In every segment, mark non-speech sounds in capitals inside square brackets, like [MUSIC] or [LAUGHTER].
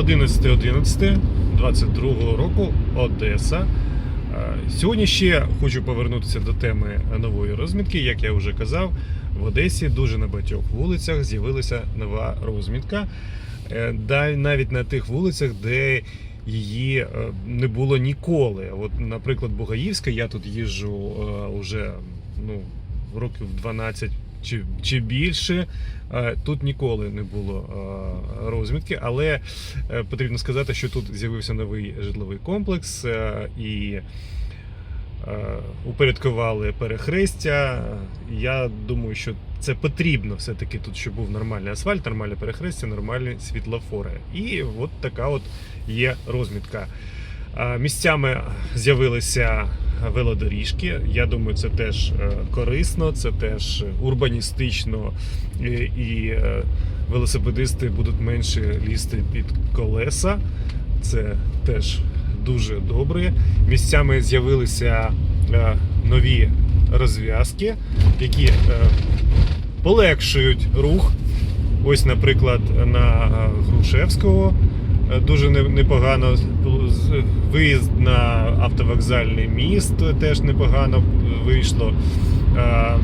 11.11.22 року Одеса. Е, Сьогодні ще хочу повернутися до теми нової розмітки. Як я вже казав, в Одесі дуже на багатьох вулицях з'явилася нова розмітка. Е, Навіть на тих вулицях, де її е, не було ніколи. От, наприклад, Бугаївська, я тут їжджу е, уже ну, років 12 чи, чи більше. Е, Тут ніколи не було е, розмітки, але е, потрібно сказати, що тут з'явився новий житловий комплекс і упорядкували перехрестя. Я думаю, що це потрібно все-таки тут, щоб був нормальний асфальт, нормальне перехрестя, нормальні світлофори. І от така от є розмітка. Місцями з'явилися велодоріжки. Я думаю, це теж е, корисно, це теж урбаністично, і, е, велосипедисти будуть менше лізти під колеса. Це теж дуже добре. Місцями з'явилися е, нові розв'язки, які полегшують рух. Ось, наприклад, на Грушевського дуже непогано. Виїзд на автовокзальний міст теж непогано вийшло. Е,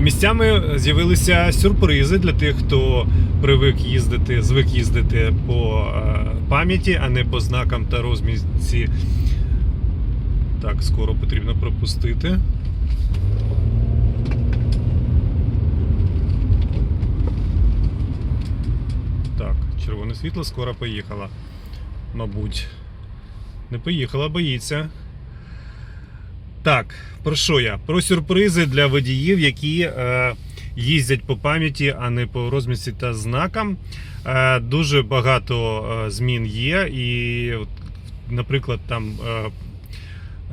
Місцями з'явилися сюрпризи для тих, хто привик їздити, звик їздити по е, пам'яті, а не по знакам та розмітці. Так, скоро потрібно пропустити. Так, червоне світло скоро поїхала. Мабуть. Не поїхала, боїться. Так, про що я? Про сюрпризи для водіїв, які е, їздять по пам'яті, а не по розмісті та знакам. Е, дуже багато е, змін є. І, наприклад, там е,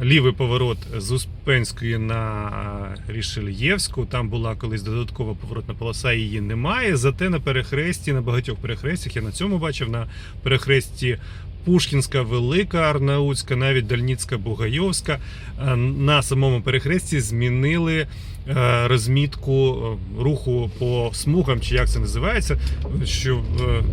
лівий поворот з Успенської на е, Рішельєвську. Там була колись додаткова поворотна полоса, її немає. Зате на перехресті, на багатьох перехрестях, я на цьому бачив, на перехресті Пушкінська, Велика Арнаутська, навіть Дальніцька, Бугайовська. Е, На самому перехресті змінили е, розмітку е, руху по смугам, чи як це називається. Що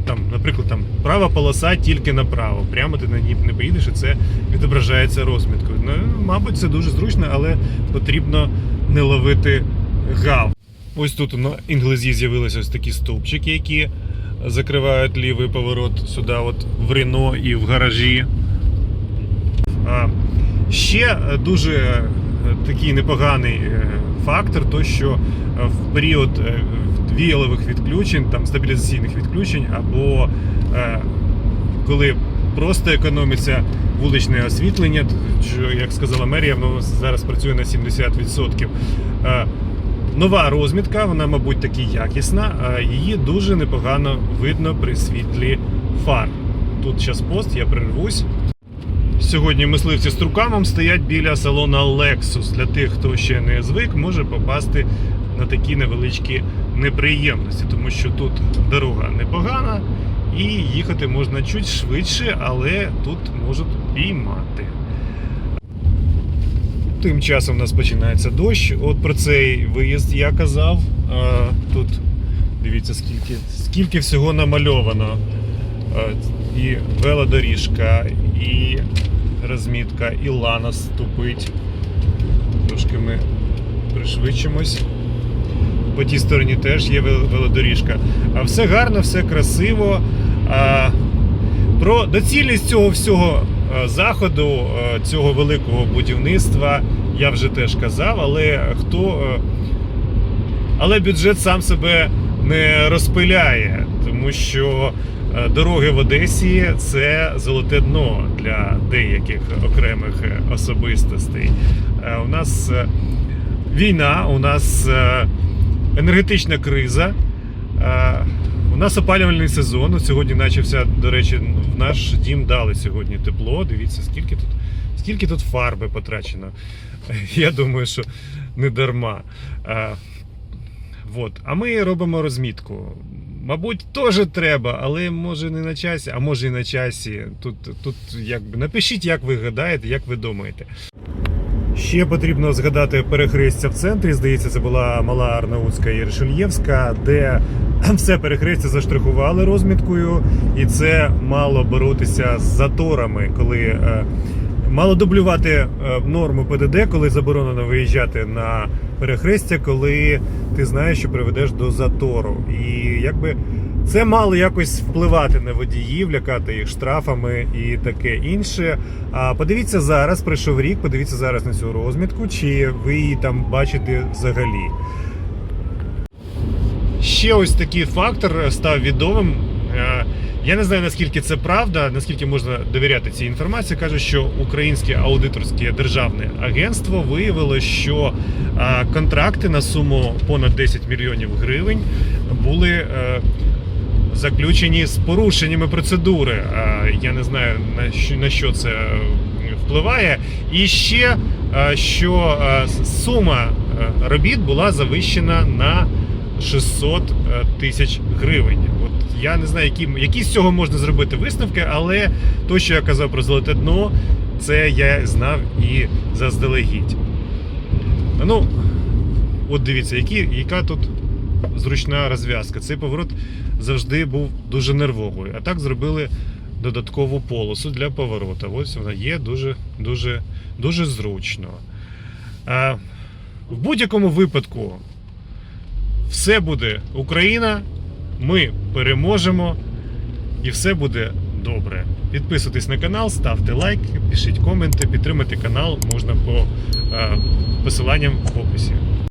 там, наприклад, там права полоса тільки направо. Прямо ти на ній не поїдеш, і це відображається розміткою. Ну, мабуть, це дуже зручно, але потрібно не ловити гав. Ось тут на інглезі з'явилися ось такі стовпчики, які закривають лівий поворот сюди, от в Рено і в гаражі. Ще дуже е, такий непоганий е, фактор, то що е, в період віялових відключень, там стабілізаційних відключень, або коли просто економиться вуличне освітлення, як сказала мерія, воно зараз працює на 70%. Нова розмітка, вона, мабуть, таки якісна, а її дуже непогано видно при світлі фар. Тут час пост, я прервусь. Сьогодні мисливці з трукамом стоять біля салона Lexus. Для тих, хто ще не звик, може попасти на такі невеличкі неприємності, тому що тут дорога непогана і їхати можна чуть швидше, але тут можуть піймати. Тим часом у нас починається дощ. От про цей виїзд я казав. Тут дивіться, скільки, скільки всього намальовано. І велодоріжка, і розмітка, і лана ступить. Трошки ми пришвидшимось. По тій стороні теж є велодоріжка. А все гарно, все красиво. Про доцільність цього всього заходу, е, цього великого будівництва я вже теж казав, але хто. е, Але бюджет сам себе не розпиляє, тому що е, дороги в Одесі це золоте дно для деяких окремих е, особистостей. Е, У нас е, війна, у нас е, енергетична криза. Нас опалювальний сезон. Сьогодні почався, до речі, в наш дім дали сьогодні тепло. Дивіться, скільки тут, скільки тут фарби потрачено. [LAUGHS] Я думаю, що не дарма. Е, Вот. А ми робимо розмітку. Мабуть, теж треба, але може не на часі, а може і на часі. Тут, тут якби напишіть, як ви гадаєте, як ви думаєте. Ще потрібно згадати перехрестя в центрі. Здається, це була Мала Арнаутська і Решельєвська, де [CLEARS THROAT] все перехрестя заштрихували розміткою, і це мало боротися з заторами, коли е, мало дублювати е, норму ПДД, коли заборонено виїжджати на перехрестя, коли ти знаєш, що приведеш до затору. І якби це мало якось впливати на водіїв, лякати їх штрафами і таке інше. А подивіться зараз, пройшов рік, подивіться зараз на цю розмітку, чи ви її там бачите взагалі. Ще ось такий фактор став відомим. Е, Я не знаю наскільки це правда, наскільки можна довіряти цій інформації. Кажуть, що українське аудиторське державне агентство виявило, що е, контракти на суму понад 10 мільйонів гривень були е, заключені з порушеннями процедури. Е, Я не знаю на що, це впливає. І ще е, що е, сума е, робіт була завищена на 600 е, тисяч гривень. От я не знаю, які, які з цього можна зробити висновки, але то, що я казав про золоте дно, це я знав і заздалегідь. Ну, от дивіться, які, яка тут зручна розв'язка. Цей поворот завжди був дуже нервовий. А так зробили додаткову полосу для поворота. Ось вона є дуже, дуже, дуже зручно. А, в будь-якому випадку все буде Україна, ми переможемо і все буде добре. Підписуйтесь на канал, ставте лайк, пишіть коменти, підтримати канал можна по е, посиланням в описі.